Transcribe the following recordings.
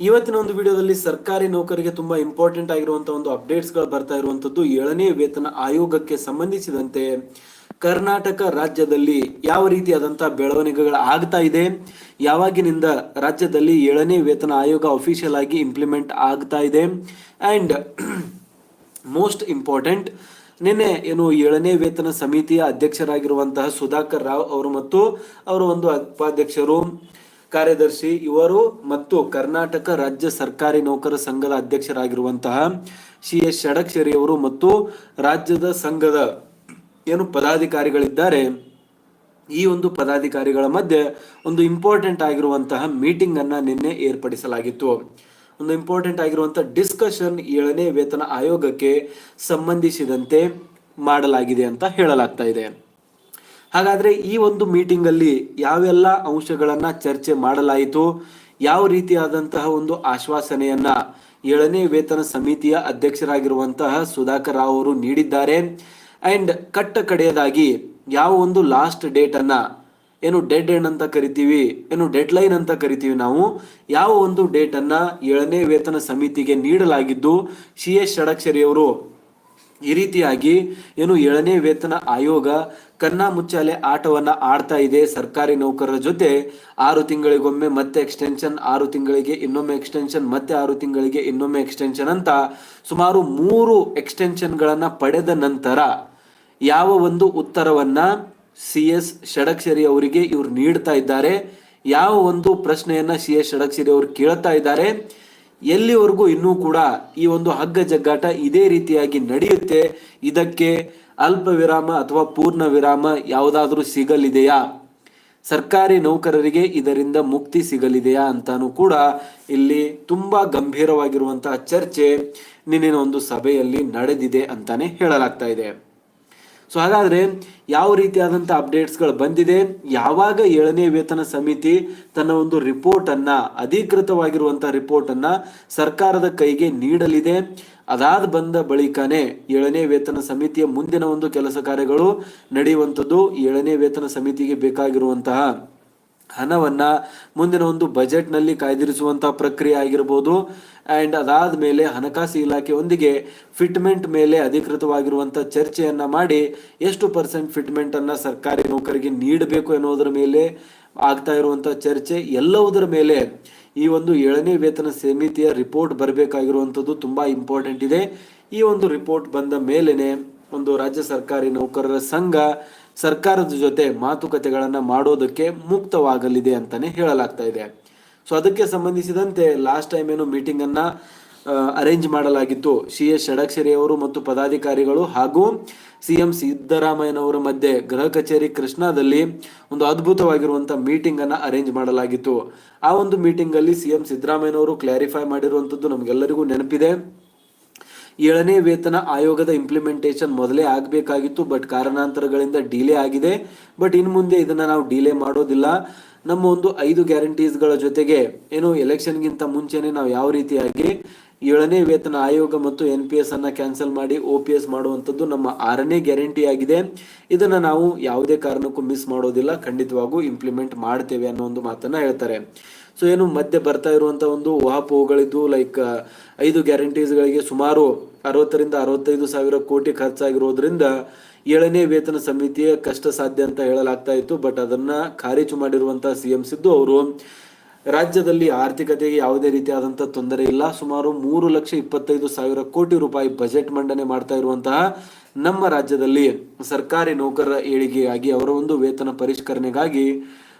ಇವತ್ತಿನ ಒಂದು ವಿಡಿಯೋದಲ್ಲಿ ಸರ್ಕಾರಿ ನೌಕರಿಗೆ ತುಂಬಾ ಇಂಪಾರ್ಟೆಂಟ್ ಆಗಿರುವಂತಹ ಒಂದು ಅಪ್ಡೇಟ್ಸ್ಗಳು ಬರ್ತಾ ಇರುವಂತದ್ದು ಏಳನೇ ವೇತನ ಆಯೋಗಕ್ಕೆ ಸಂಬಂಧಿಸಿದಂತೆ ಕರ್ನಾಟಕ ರಾಜ್ಯದಲ್ಲಿ ಯಾವ ರೀತಿಯಾದಂತಹ ಬೆಳವಣಿಗೆಗಳು ಆಗ್ತಾ ಇದೆ, ಯಾವಾಗಿನಿಂದ ರಾಜ್ಯದಲ್ಲಿ ಏಳನೇ ವೇತನ ಆಯೋಗ ಅಫಿಷಿಯಲ್ ಆಗಿ ಇಂಪ್ಲಿಮೆಂಟ್ ಆಗ್ತಾ ಇದೆ ಅಂಡ್ ಮೋಸ್ಟ್ ಇಂಪಾರ್ಟೆಂಟ್ ನಿನ್ನೆ ಏನು ಏಳನೇ ವೇತನ ಸಮಿತಿಯ ಅಧ್ಯಕ್ಷರಾಗಿರುವಂತಹ ಸುಧಾಕರ್ ರಾವ್ ಅವರು ಮತ್ತು ಅವರ ಒಂದು ಉಪಾಧ್ಯಕ್ಷರು ಕಾರ್ಯದರ್ಶಿ ಇವರು ಮತ್ತು ಕರ್ನಾಟಕ ರಾಜ್ಯ ಸರ್ಕಾರಿ ನೌಕರ ಸಂಘದ ಅಧ್ಯಕ್ಷರಾಗಿರುವಂತಹ ಸಿ ಎಸ್ ಷಡಕ್ಷರಿ ಅವರು ಮತ್ತು ರಾಜ್ಯದ ಸಂಘದ ಏನು ಪದಾಧಿಕಾರಿಗಳಿದ್ದಾರೆ, ಈ ಒಂದು ಪದಾಧಿಕಾರಿಗಳ ಮಧ್ಯೆ ಒಂದು ಇಂಪಾರ್ಟೆಂಟ್ ಆಗಿರುವಂತಹ ಮೀಟಿಂಗ್ ಅನ್ನ ನಿನ್ನೆ ಏರ್ಪಡಿಸಲಾಗಿತ್ತು. ಒಂದು ಇಂಪಾರ್ಟೆಂಟ್ ಆಗಿರುವಂತಹ ಡಿಸ್ಕಷನ್ ಏಳನೇ ವೇತನ ಆಯೋಗಕ್ಕೆ ಸಂಬಂಧಿಸಿದಂತೆ ಮಾಡಲಾಗಿದೆ ಅಂತ ಹೇಳಲಾಗ್ತಾ ಇದೆ. ಹಾಗಾದ್ರೆ ಈ ಒಂದು ಮೀಟಿಂಗ್ ಅಲ್ಲಿ ಯಾವೆಲ್ಲ ಅಂಶಗಳನ್ನ ಚರ್ಚೆ ಮಾಡಲಾಯಿತು, ಯಾವ ರೀತಿಯಾದಂತಹ ಒಂದು ಆಶ್ವಾಸನೆಯನ್ನ ಏಳನೇ ವೇತನ ಸಮಿತಿಯ ಅಧ್ಯಕ್ಷರಾಗಿರುವಂತಹ ಸುಧಾಕರ್ ರಾವ್ ಅವರು ನೀಡಿದ್ದಾರೆ. ಅಂಡ್ ಕಟ್ಟ ಕಡೆಯದಾಗಿ ಯಾವ ಒಂದು ಲಾಸ್ಟ್ ಡೇಟ್ ಅನ್ನ, ಏನು ಡೆಡ್ ಎಂಡ್ ಅಂತ ಕರಿತೀವಿ, ಏನು ಡೆಡ್ ಲೈನ್ ಅಂತ ಕರಿತೀವಿ ನಾವು, ಯಾವ ಒಂದು ಡೇಟ್ ಅನ್ನ ಏಳನೇ ವೇತನ ಸಮಿತಿಗೆ ನೀಡಲಾಗಿದ್ದು, ಸಿ ಎಸ್ ಷಡಕ್ಷರಿಯವರು ಈ ರೀತಿಯಾಗಿ ಏನು ಏಳನೇ ವೇತನ ಆಯೋಗ ಕನ್ನ ಮುಚ್ಚಾಲೆ ಆಟವನ್ನ ಆಡ್ತಾ ಇದೆ ಸರ್ಕಾರಿ ನೌಕರರ ಜೊತೆ. ಆರು ತಿಂಗಳಿಗೊಮ್ಮೆ ಮತ್ತೆ ಎಕ್ಸ್ಟೆನ್ಷನ್ ಆರು ತಿಂಗಳಿಗೆ ಇನ್ನೊಮ್ಮೆ ಎಕ್ಸ್ಟೆನ್ಷನ್ ಮತ್ತೆ ಆರು ತಿಂಗಳಿಗೆ ಇನ್ನೊಮ್ಮೆ ಎಕ್ಸ್ಟೆನ್ಷನ್ ಅಂತ ಸುಮಾರು ಮೂರು ಎಕ್ಸ್ಟೆನ್ಷನ್ ಗಳನ್ನ ಪಡೆದ ನಂತರ ಯಾವ ಒಂದು ಉತ್ತರವನ್ನ ಸಿ ಎಸ್ ಷಡಕ್ಷರಿ ಅವರಿಗೆ ಇವ್ರು ನೀಡ್ತಾ ಇದ್ದಾರೆ. ಯಾವ ಒಂದು ಪ್ರಶ್ನೆಯನ್ನ ಸಿ ಎಸ್ ಷಡಕ್ಷರಿ ಅವರು ಕೇಳ್ತಾ ಇದ್ದಾರೆ. ಎಲ್ಲಿವರೆಗೂ ಇನ್ನೂ ಕೂಡ ಈ ಒಂದು ಹಗ್ಗ ಜಗ್ಗಾಟ ಇದೇ ರೀತಿಯಾಗಿ ನಡೆಯುತ್ತೆ. ಇದಕ್ಕೆ ಅಲ್ಪ ವಿರಾಮ ಅಥವಾ ಪೂರ್ಣ ವಿರಾಮ ಯಾವುದಾದ್ರೂ ಸಿಗಲಿದೆಯಾ? ಸರ್ಕಾರಿ ನೌಕರರಿಗೆ ಇದರಿಂದ ಮುಕ್ತಿ ಸಿಗಲಿದೆಯಾ ಅಂತಾನು ಕೂಡ ಇಲ್ಲಿ ತುಂಬಾ ಗಂಭೀರವಾಗಿರುವಂತಹ ಚರ್ಚೆ ನಿನ್ನಿನ ಒಂದು ಸಭೆಯಲ್ಲಿ ನಡೆದಿದೆ ಅಂತಾನೆ ಹೇಳಲಾಗ್ತಾ ಇದೆ. ಸೊ ಹಾಗಾದ್ರೆ ಯಾವ ರೀತಿಯಾದಂಥ ಅಪ್ಡೇಟ್ಸ್ಗಳು ಬಂದಿದೆ? ಯಾವಾಗ ಏಳನೇ ವೇತನ ಸಮಿತಿ ತನ್ನ ಒಂದು ರಿಪೋರ್ಟ್ ಅಧಿಕೃತವಾಗಿರುವಂಥ ರಿಪೋರ್ಟನ್ನು ಸರ್ಕಾರದ ಕೈಗೆ ನೀಡಲಿದೆ? ಅದಾದ ಬಂದ ಬಳಿಕನೇ ಏಳನೇ ವೇತನ ಸಮಿತಿಯ ಮುಂದಿನ ಒಂದು ಕೆಲಸ ಕಾರ್ಯಗಳು ನಡೆಯುವಂಥದ್ದು ಏಳನೇ ವೇತನ ಸಮಿತಿಗೆ ಬೇಕಾಗಿರುವಂತಹ ಹಣವನ್ನ ಮುಂದಿನ ಒಂದು ಬಜೆಟ್ನಲ್ಲಿ ಕಾಯ್ದಿರಿಸುವಂಥ ಪ್ರಕ್ರಿಯೆ ಆಗಿರಬಹುದು ಅಂಡ್ ಅದಾದ ಮೇಲೆ ಹಣಕಾಸು ಇಲಾಖೆಯೊಂದಿಗೆ ಫಿಟ್ಮೆಂಟ್ ಮೇಲೆ ಅಧಿಕೃತವಾಗಿರುವಂಥ ಚರ್ಚೆಯನ್ನ ಮಾಡಿ ಎಷ್ಟು ಪರ್ಸೆಂಟ್ ಫಿಟ್ಮೆಂಟ್ ಅನ್ನ ಸರ್ಕಾರಿ ನೌಕರಿಗೆ ನೀಡಬೇಕು ಎನ್ನುವುದರ ಮೇಲೆ ಆಗ್ತಾ ಇರುವಂಥ ಚರ್ಚೆ. ಎಲ್ಲವುದರ ಮೇಲೆ ಈ ಒಂದು ಏಳನೇ ವೇತನ ಸಮಿತಿಯ ರಿಪೋರ್ಟ್ ಬರಬೇಕಾಗಿರುವಂಥದ್ದು ತುಂಬಾ ಇಂಪಾರ್ಟೆಂಟ್ ಇದೆ. ಈ ಒಂದು ರಿಪೋರ್ಟ್ ಬಂದ ಮೇಲೆನೆ ಒಂದು ರಾಜ್ಯ ಸರ್ಕಾರಿ ನೌಕರರ ಸಂಘ ಸರ್ಕಾರದ ಜೊತೆ ಮಾತುಕತೆಗಳನ್ನು ಮಾಡೋದಕ್ಕೆ ಮುಕ್ತವಾಗಲಿದೆ ಅಂತಾನೆ ಹೇಳಲಾಗ್ತಾ ಇದೆ. ಸೊ ಅದಕ್ಕೆ ಸಂಬಂಧಿಸಿದಂತೆ ಲಾಸ್ಟ್ ಟೈಮ್ ಏನು ಮೀಟಿಂಗ್ ಅನ್ನ ಅರೇಂಜ್ ಮಾಡಲಾಗಿತ್ತು. ಸಿ ಎಸ್ ಷಡಕ್ಷರಿ ಅವರು ಮತ್ತು ಪದಾಧಿಕಾರಿಗಳು ಹಾಗೂ ಸಿ ಎಂ ಸಿದ್ದರಾಮಯ್ಯನವರ ಮಧ್ಯೆ ಗೃಹ ಕಚೇರಿ ಕೃಷ್ಣಾದಲ್ಲಿ ಒಂದು ಅದ್ಭುತವಾಗಿರುವಂತಹ ಮೀಟಿಂಗ್ ಅನ್ನ ಅರೇಂಜ್ ಮಾಡಲಾಗಿತ್ತು. ಆ ಒಂದು ಮೀಟಿಂಗ್ ಅಲ್ಲಿ ಸಿ ಎಂ ಸಿದ್ದರಾಮಯ್ಯನವರು ಕ್ಲಾರಿಫೈ ಮಾಡಿರುವಂತದ್ದು ನಮ್ಗೆಲ್ಲರಿಗೂ ನೆನಪಿದೆ. ಏಳನೇ ವೇತನ ಆಯೋಗದ ಇಂಪ್ಲಿಮೆಂಟೇಷನ್ ಮೊದಲೇ ಆಗಬೇಕಾಗಿತ್ತು ಬಟ್ ಕಾರಣಾಂತರಗಳಿಂದ ಡಿಲೇ ಆಗಿದೆ. ಬಟ್ ಇನ್ನು ಮುಂದೆ ಇದನ್ನ ನಾವು ಡಿಲೇ ಮಾಡೋದಿಲ್ಲ. ನಮ್ಮ ಒಂದು ಐದು ಗ್ಯಾರಂಟೀಸ್ಗಳ ಜೊತೆಗೆ, ಏನು ಎಲೆಕ್ಷನ್ಗಿಂತ ಮುಂಚೆನೆ ನಾವು ಯಾವ ರೀತಿಯಾಗಿ ಏಳನೇ ವೇತನ ಆಯೋಗ ಮತ್ತು ಎನ್ ಪಿ ಎಸ್ ಅನ್ನು ಕ್ಯಾನ್ಸಲ್ ಮಾಡಿ ಒ ಪಿ ಎಸ್ ಮಾಡುವಂಥದ್ದು ನಮ್ಮ ಆರನೇ ಗ್ಯಾರಂಟಿ ಆಗಿದೆ. ಇದನ್ನ ನಾವು ಯಾವುದೇ ಕಾರಣಕ್ಕೂ ಮಿಸ್ ಮಾಡೋದಿಲ್ಲ, ಖಂಡಿತವಾಗೂ ಇಂಪ್ಲಿಮೆಂಟ್ ಮಾಡ್ತೇವೆ ಅನ್ನೋ ಒಂದು ಮಾತನ್ನ ಹೇಳ್ತಾರೆ. ಸೊ ಏನು ಮಧ್ಯೆ ಬರ್ತಾ ಇರುವಂಥ ಒಂದು ಊಹಾಪೋಹಗಳಿದ್ದು ಲೈಕ್ ಐದು ಗ್ಯಾರಂಟೀಸ್ಗಳಿಗೆ ಸುಮಾರು ಅರವತ್ತರಿಂದ ಅರವತ್ತೈದು ಸಾವಿರ ಕೋಟಿ ಖರ್ಚಾಗಿರೋದ್ರಿಂದ ಏಳನೇ ವೇತನ ಸಮಿತಿಯ ಕಷ್ಟ ಸಾಧ್ಯ ಅಂತ ಹೇಳಲಾಗ್ತಾ ಇತ್ತು. ಬಟ್ ಅದನ್ನ ಖಾರೀಜು ಮಾಡಿರುವಂಥ ಸಿ ಎಂ ಸಿದ್ದು ಅವರು ರಾಜ್ಯದಲ್ಲಿ ಆರ್ಥಿಕತೆಗೆ ಯಾವುದೇ ರೀತಿಯಾದಂತಹ ತೊಂದರೆ ಇಲ್ಲ. ಸುಮಾರು ಮೂರು ಲಕ್ಷ ಇಪ್ಪತ್ತೈದು ಸಾವಿರ ಕೋಟಿ ರೂಪಾಯಿ ಬಜೆಟ್ ಮಂಡನೆ ಮಾಡ್ತಾ ಇರುವಂತಹ ನಮ್ಮ ರಾಜ್ಯದಲ್ಲಿ ಸರ್ಕಾರಿ ನೌಕರರ ಏಳಿಗೆಯಾಗಿ ಅವರ ಒಂದು ವೇತನ ಪರಿಷ್ಕರಣೆಗಾಗಿ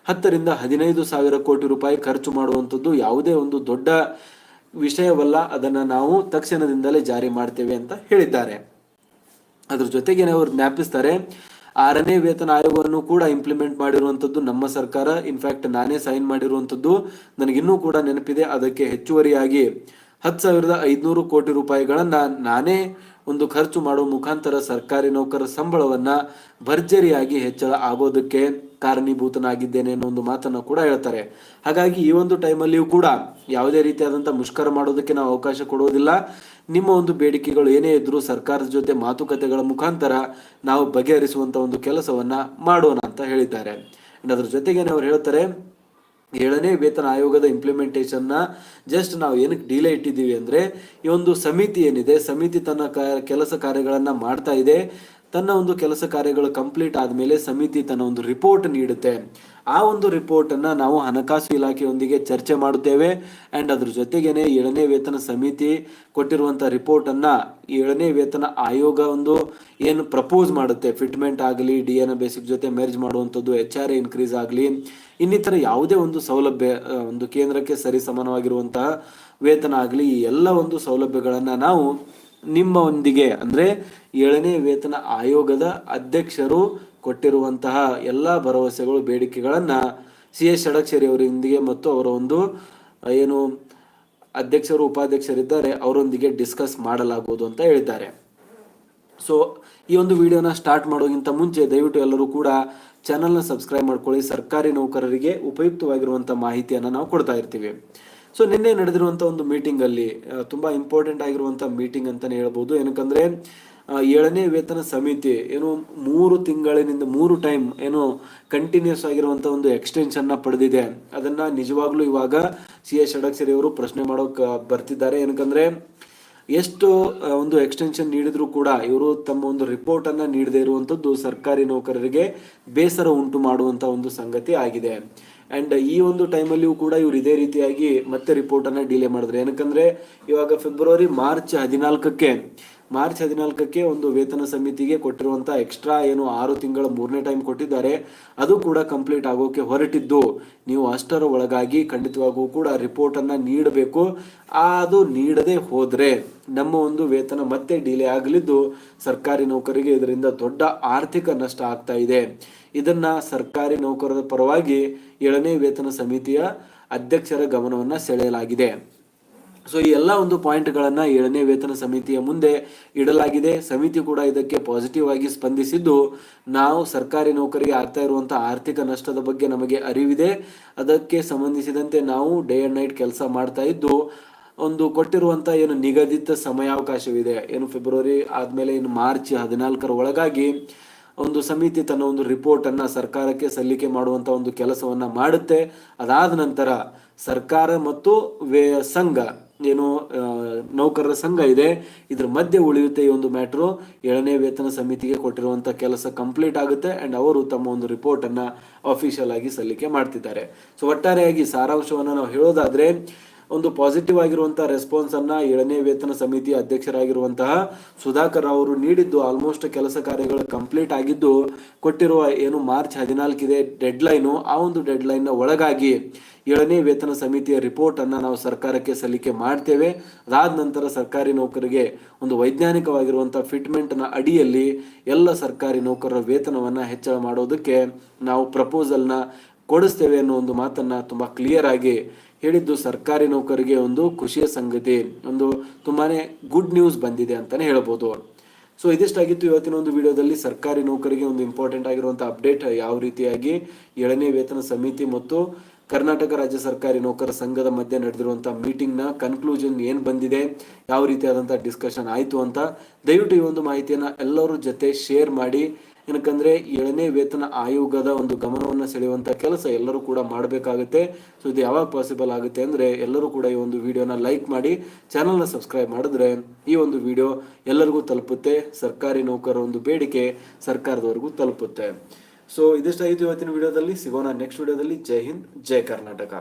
ಹತ್ತರಿಂದ ಹದಿನೈದು ಸಾವಿರ ಕೋಟಿ ರೂಪಾಯಿ ಖರ್ಚು ಮಾಡುವಂಥದ್ದು ಯಾವುದೇ ಒಂದು ದೊಡ್ಡ ವಿಷಯವಲ್ಲ. ಅದನ್ನ ನಾವು ತಕ್ಷಣದಿಂದಲೇ ಜಾರಿ ಮಾಡ್ತೇವೆ ಅಂತ ಹೇಳಿದ್ದಾರೆ. ಅದ್ರ ಜೊತೆಗೆ ಅವರು ಜ್ಞಾಪಿಸ್ತಾರೆ ಆರನೇ ವೇತನ ಆಯೋಗವನ್ನು ಕೂಡ ಇಂಪ್ಲಿಮೆಂಟ್ ಮಾಡಿರುವಂತದ್ದು ನಮ್ಮ ಸರ್ಕಾರ. ಇನ್ಫ್ಯಾಕ್ಟ್ ನಾನೇ ಸೈನ್ ಮಾಡಿರುವಂತದ್ದು. ನನಗಿನ್ನೂ ಕೂಡ ನೆನಪಿದೆ. ಅದಕ್ಕೆ ಹೆಚ್ಚುವರಿಯಾಗಿ ಹತ್ತು ಸಾವಿರದ ಐದುನೂರು ಕೋಟಿ ರೂಪಾಯಿಗಳನ್ನ ನಾನೇ ಒಂದು ಖರ್ಚು ಮಾಡುವ ಮುಖಾಂತರ ಸರ್ಕಾರಿ ನೌಕರರ ಸಂಬಳವನ್ನ ಭರ್ಜರಿಯಾಗಿ ಹೆಚ್ಚಳ ಆಗೋದಕ್ಕೆ ಕಾರಣೀಭೂತನಾಗಿದ್ದೇನೆ ಅನ್ನೋ ಒಂದು ಮಾತನ್ನು ಕೂಡ ಹೇಳ್ತಾರೆ. ಹಾಗಾಗಿ ಈ ಒಂದು ಟೈಮಲ್ಲಿಯೂ ಕೂಡ ಯಾವುದೇ ರೀತಿಯಾದಂಥ ಮುಷ್ಕರ ಮಾಡೋದಕ್ಕೆ ನಾವು ಅವಕಾಶ ಕೊಡುವುದಿಲ್ಲ. ನಿಮ್ಮ ಒಂದು ಬೇಡಿಕೆಗಳು ಏನೇ ಇದ್ರೂ ಸರ್ಕಾರದ ಜೊತೆ ಮಾತುಕತೆಗಳ ಮುಖಾಂತರ ನಾವು ಬಗೆಹರಿಸುವಂಥ ಒಂದು ಕೆಲಸವನ್ನು ಮಾಡೋಣ ಅಂತ ಹೇಳಿದ್ದಾರೆ. ಅಂಡ್ ಅದ್ರ ಜೊತೆಗೇನೆ ಅವ್ರು ಹೇಳ್ತಾರೆ ಏಳನೇ ವೇತನ ಆಯೋಗದ ಇಂಪ್ಲಿಮೆಂಟೇಷನ್ನ ಜಸ್ಟ್ ನಾವು ಏನಕ್ಕೆ ಡಿಲೇ ಇಟ್ಟಿದ್ದೀವಿ ಅಂದ್ರೆ ಈ ಒಂದು ಸಮಿತಿ ಏನಿದೆ, ಸಮಿತಿ ತನ್ನ ಕೆಲಸ ಕಾರ್ಯಗಳನ್ನು ಮಾಡ್ತಾ ಇದೆ. ತನ್ನ ಒಂದು ಕೆಲಸ ಕಾರ್ಯಗಳು ಕಂಪ್ಲೀಟ್ ಆದಮೇಲೆ ಸಮಿತಿ ತನ್ನ ಒಂದು ರಿಪೋರ್ಟ್ ನೀಡುತ್ತೆ. ಆ ಒಂದು ರಿಪೋರ್ಟ್ ಅನ್ನ ನಾವು ಹಣಕಾಸು ಇಲಾಖೆಯೊಂದಿಗೆ ಚರ್ಚೆ ಮಾಡುತ್ತೇವೆ. ಅಂಡ್ ಅದ್ರ ಜೊತೆಗೇನೆ ಏಳನೇ ವೇತನ ಸಮಿತಿ ಕೊಟ್ಟಿರುವಂಥ ರಿಪೋರ್ಟ್ ಅನ್ನ ಏಳನೇ ವೇತನ ಆಯೋಗ ಒಂದು ಏನು ಪ್ರಪೋಸ್ ಮಾಡುತ್ತೆ. ಫಿಟ್ಮೆಂಟ್ ಆಗಲಿ ಡಿ ಎನ್ ಬೇಸಿಕ್ ಜೊತೆ ಮೆರ್ಜ್ ಮಾಡುವಂಥದ್ದು ಎಚ್ ಆರ್ ಇನ್ಕ್ರೀಸ್ ಆಗಲಿ, ಇನ್ನಿತರ ಯಾವುದೇ ಒಂದು ಸೌಲಭ್ಯ ಒಂದು ಕೇಂದ್ರಕ್ಕೆ ಸರಿ ಸಮಾನವಾಗಿರುವಂತಹ ವೇತನ ಆಗಲಿ, ಈ ಎಲ್ಲ ಒಂದು ಸೌಲಭ್ಯಗಳನ್ನು ನಾವು ನಿಮ್ಮೊಂದಿಗೆ, ಅಂದ್ರೆ ಏಳನೇ ವೇತನ ಆಯೋಗದ ಅಧ್ಯಕ್ಷರು ಕೊಟ್ಟಿರುವಂತಹ ಎಲ್ಲ ಭರವಸೆಗಳು, ಬೇಡಿಕೆಗಳನ್ನು ಸಿ ಎಸ್ ಅವರೊಂದಿಗೆ ಮತ್ತು ಅವರ ಒಂದು ಏನು ಅಧ್ಯಕ್ಷರು, ಉಪಾಧ್ಯಕ್ಷರಿದ್ದಾರೆ, ಅವರೊಂದಿಗೆ ಡಿಸ್ಕಸ್ ಮಾಡಲಾಗುವುದು ಅಂತ ಹೇಳಿದ್ದಾರೆ. ಸೊ, ಈ ಒಂದು ವಿಡಿಯೋನ ಸ್ಟಾರ್ಟ್ ಮಾಡೋಕ್ಕಿಂತ ಮುಂಚೆ ದಯವಿಟ್ಟು ಎಲ್ಲರೂ ಕೂಡ ಚಾನಲ್ನ ಸಬ್ಸ್ಕ್ರೈಬ್ ಮಾಡ್ಕೊಳ್ಳಿ. ಸರ್ಕಾರಿ ನೌಕರರಿಗೆ ಉಪಯುಕ್ತವಾಗಿರುವಂಥ ಮಾಹಿತಿಯನ್ನು ನಾವು ಕೊಡ್ತಾ ಇರ್ತೀವಿ. ಸೊ ನಿನ್ನೆ ನಡೆದಿರುವಂಥ ಒಂದು ಮೀಟಿಂಗ್ ಅಲ್ಲಿ ತುಂಬಾ ಇಂಪಾರ್ಟೆಂಟ್ ಆಗಿರುವಂಥ ಮೀಟಿಂಗ್ ಅಂತಲೇ ಹೇಳ್ಬೋದು. ಏನಕ್ಕಂದರೆ ಏಳನೇ ವೇತನ ಸಮಿತಿ ಏನು ಮೂರು ತಿಂಗಳಿನಿಂದ ಮೂರು ಟೈಮ್ ಏನು ಕಂಟಿನ್ಯೂಸ್ ಆಗಿರುವಂಥ ಒಂದು ಎಕ್ಸ್ಟೆನ್ಷನ್ನ ಪಡೆದಿದೆ. ಅದನ್ನ ನಿಜವಾಗ್ಲೂ ಇವಾಗ ಸಿ ಎಸ್ ಷಡಕ್ಷರಿ ಅವರು ಪ್ರಶ್ನೆ ಮಾಡೋಕೆ ಬರ್ತಿದ್ದಾರೆ. ಏನಕ್ಕಂದರೆ, ಎಷ್ಟು ಒಂದು ಎಕ್ಸ್ಟೆನ್ಷನ್ ನೀಡಿದರೂ ಕೂಡ ಇವರು ತಮ್ಮ ಒಂದು ರಿಪೋರ್ಟ್ ಅನ್ನ ನೀಡದೇ ಇರುವಂತದ್ದು ಸರ್ಕಾರಿ ನೌಕರರಿಗೆ ಬೇಸರ ಉಂಟು ಮಾಡುವಂತ ಒಂದು ಸಂಗತಿ ಆಗಿದೆ. ಅಂಡ್ ಈ ಒಂದು ಟೈಮಲ್ಲಿಯೂ ಕೂಡ ಇವ್ರು ಇದೇ ರೀತಿಯಾಗಿ ಮತ್ತೆ ರಿಪೋರ್ಟ್ ಅನ್ನ ಡಿಲೇ ಮಾಡಿದ್ರು. ಏನಕ್ಕಂದ್ರೆ, ಇವಾಗ ಫೆಬ್ರವರಿ ಮಾರ್ಚ್ ಹದಿನಾಲ್ಕಕ್ಕೆ ಮಾರ್ಚ್ ಹದಿನಾಲ್ಕಕ್ಕೆ ಒಂದು ವೇತನ ಸಮಿತಿಗೆ ಕೊಟ್ಟಿರುವಂಥ ಎಕ್ಸ್ಟ್ರಾ ಏನು ಆರು ತಿಂಗಳ ಮೂರನೇ ಟೈಮ್ ಕೊಟ್ಟಿದ್ದಾರೆ. ಅದು ಕೂಡ ಕಂಪ್ಲೀಟ್ ಆಗೋಕೆ ಹೊರಟಿದ್ದು. ನೀವು ಅಷ್ಟರ ಒಳಗಾಗಿ ಖಂಡಿತವಾಗೂ ಕೂಡ ರಿಪೋರ್ಟ್ ಅನ್ನ ನೀಡಬೇಕು. ಅದು ನೀಡದೆ ಹೋದರೆ ನಮ್ಮ ಒಂದು ವೇತನ ಮತ್ತೆ ಡಿಲೇ ಆಗಲಿದ್ದು ಸರ್ಕಾರಿ ನೌಕರಿಗೆ ಇದರಿಂದ ದೊಡ್ಡ ಆರ್ಥಿಕ ನಷ್ಟ ಆಗ್ತಾ ಇದೆ. ಇದನ್ನ ಸರ್ಕಾರಿ ನೌಕರರ ಪರವಾಗಿ ಏಳನೇ ವೇತನ ಸಮಿತಿಯ ಅಧ್ಯಕ್ಷರ ಗಮನವನ್ನ ಸೆಳೆಯಲಾಗಿದೆ. ಸೊ ಈ ಎಲ್ಲ ಒಂದು ಪಾಯಿಂಟ್ಗಳನ್ನು ಏಳನೇ ವೇತನ ಸಮಿತಿಯ ಮುಂದೆ ಇಡಲಾಗಿದೆ. ಸಮಿತಿ ಕೂಡ ಇದಕ್ಕೆ ಪಾಸಿಟಿವ್ ಆಗಿ ಸ್ಪಂದಿಸಿದ್ದು ನಾವು ಸರ್ಕಾರಿ ನೌಕರಿಗೆ ಆಗ್ತಾ ಇರುವಂಥ ಆರ್ಥಿಕ ನಷ್ಟದ ಬಗ್ಗೆ ನಮಗೆ ಅರಿವಿದೆ. ಅದಕ್ಕೆ ಸಂಬಂಧಿಸಿದಂತೆ ನಾವು ಡೇ ಅಂಡ್ ನೈಟ್ ಕೆಲಸ ಮಾಡ್ತಾ ಇದ್ದು, ಒಂದು ಕೊಟ್ಟಿರುವಂಥ ಏನು ನಿಗದಿತ ಸಮಯಾವಕಾಶವಿದೆ. ಏನು ಫೆಬ್ರವರಿ ಆದಮೇಲೆ ಇನ್ನು ಮಾರ್ಚ್ ಹದಿನಾಲ್ಕರ ಒಳಗಾಗಿ ಒಂದು ಸಮಿತಿ ತನ್ನ ಒಂದು ರಿಪೋರ್ಟ್ ಅನ್ನ ಸರ್ಕಾರಕ್ಕೆ ಸಲ್ಲಿಕೆ ಮಾಡುವಂತ ಒಂದು ಕೆಲಸವನ್ನ ಮಾಡುತ್ತೆ. ಅದಾದ ನಂತರ ಸರ್ಕಾರ ಮತ್ತು ವೇ ಸಂಘ ಏನು ನೌಕರರ ಸಂಘ ಇದೆ, ಇದ್ರ ಮಧ್ಯೆ ಉಳಿಯುತ್ತೆ ಈ ಒಂದು ಮ್ಯಾಟ್ರು. ಏಳನೇ ವೇತನ ಸಮಿತಿಗೆ ಕೊಟ್ಟಿರುವಂತ ಕೆಲಸ ಕಂಪ್ಲೀಟ್ ಆಗುತ್ತೆ ಅಂಡ್ ಅವರು ತಮ್ಮ ಒಂದು ರಿಪೋರ್ಟ್ ಅನ್ನ ಅಫಿಷಿಯಲ್ ಆಗಿ ಸಲ್ಲಿಕೆ ಮಾಡ್ತಿದ್ದಾರೆ. ಸೊ ಒಟ್ಟಾರೆಯಾಗಿ ಸಾರಾಂಶವನ್ನ ನಾವು ಹೇಳೋದಾದ್ರೆ ಒಂದು ಪಾಸಿಟಿವ್ ಆಗಿರುವಂತಹ ರೆಸ್ಪಾನ್ಸ್ ಅನ್ನ ಏಳನೇ ವೇತನ ಸಮಿತಿ ಅಧ್ಯಕ್ಷರಾಗಿರುವಂತಹ ಸುಧಾಕರ್ ಅವರು ನೀಡಿದ್ದು ಆಲ್ಮೋಸ್ಟ್ ಕೆಲಸ ಕಾರ್ಯಗಳು ಕಂಪ್ಲೀಟ್ ಆಗಿದ್ದು, ಕೊಟ್ಟಿರುವ ಏನು ಮಾರ್ಚ್ ಹದಿನಾಲ್ಕಿದೆ ಡೆಡ್ ಲೈನು ಆ ಒಂದು ಡೆಡ್ ಲೈನ್ ಒಳಗಾಗಿ ಏಳನೇ ವೇತನ ಸಮಿತಿಯ ರಿಪೋರ್ಟ್ ಅನ್ನ ನಾವು ಸರ್ಕಾರಕ್ಕೆ ಸಲ್ಲಿಕೆ ಮಾಡ್ತೇವೆ. ಅದಾದ ನಂತರ ಸರ್ಕಾರಿ ನೌಕರಿಗೆ ಒಂದು ವೈಜ್ಞಾನಿಕವಾಗಿರುವಂತಹ ಫಿಟ್ಮೆಂಟ್ ಅಡಿಯಲ್ಲಿ ಎಲ್ಲ ಸರ್ಕಾರಿ ನೌಕರರ ವೇತನವನ್ನ ಹೆಚ್ಚಳ ಮಾಡೋದಕ್ಕೆ ನಾವು ಪ್ರಪೋಸಲ್ನ ಕೊಡಿಸ್ತೇವೆ ಅನ್ನೋ ಒಂದು ಮಾತನ್ನ ತುಂಬಾ ಕ್ಲಿಯರ್ ಆಗಿ ಹೇಳಿದ್ದು ಸರ್ಕಾರಿ ನೌಕರಿಗೆ ಒಂದು ಖುಷಿಯ ಸಂಗತಿ. ಒಂದು ತುಂಬಾನೇ ಗುಡ್ ನ್ಯೂಸ್ ಬಂದಿದೆ ಅಂತಾನೆ ಹೇಳ್ಬೋದು. ಸೊ ಇದಿಷ್ಟಾಗಿತ್ತು ಇವತ್ತಿನ ಒಂದು ವಿಡಿಯೋದಲ್ಲಿ ಸರ್ಕಾರಿ ನೌಕರಿಗೆ ಒಂದು ಇಂಪಾರ್ಟೆಂಟ್ ಆಗಿರುವಂತಹ ಅಪ್ಡೇಟ್ ಯಾವ ರೀತಿಯಾಗಿ ಏಳನೇ ವೇತನ ಸಮಿತಿ ಮತ್ತು ಕರ್ನಾಟಕ ರಾಜ್ಯ ಸರ್ಕಾರಿ ನೌಕರ ಸಂಘದ ಮಧ್ಯೆ ಮೀಟಿಂಗ್ನ ಕನ್ಕ್ಲೂಷನ್ ಏನ್ ಬಂದಿದೆ, ಯಾವ ರೀತಿಯಾದಂತಹ ಡಿಸ್ಕಷನ್ ಆಯಿತು ಅಂತ ದಯವಿಟ್ಟು ಈ ಒಂದು ಮಾಹಿತಿಯನ್ನ ಎಲ್ಲರ ಜೊತೆ ಶೇರ್ ಮಾಡಿ. ಏನಕ್ಕಂದ್ರೆ ಏಳನೇ ವೇತನ ಆಯೋಗದ ಒಂದು ಗಮನವನ್ನ ಸೆಳೆಯುವಂತ ಕೆಲಸ ಎಲ್ಲರೂ ಕೂಡ ಮಾಡಬೇಕಾಗುತ್ತೆ. ಸೊ ಇದು ಯಾವಾಗ ಪಾಸಿಬಲ್ ಆಗುತ್ತೆ ಅಂದ್ರೆ ಎಲ್ಲರೂ ಕೂಡ ಈ ಒಂದು ವಿಡಿಯೋನ ಲೈಕ್ ಮಾಡಿ ಚಾನಲ್ನ ಸಬ್ಸ್ಕ್ರೈಬ್ ಮಾಡಿದ್ರೆ ಈ ಒಂದು ವಿಡಿಯೋ ಎಲ್ಲರಿಗೂ ತಲುಪುತ್ತೆ. ಸರ್ಕಾರಿ ನೌಕರರ ಒಂದು ಬೇಡಿಕೆ ಸರ್ಕಾರದವರೆಗೂ ತಲುಪುತ್ತೆ. ಸೊ ಇದಿಷ್ಟಾಗಿತ್ತು ಇವತ್ತಿನ ವಿಡಿಯೋದಲ್ಲಿ. ಸಿಗೋಣ ನೆಕ್ಸ್ಟ್ ವಿಡಿಯೋದಲ್ಲಿ. ಜೈ ಹಿಂದ್, ಜೈ ಕರ್ನಾಟಕ.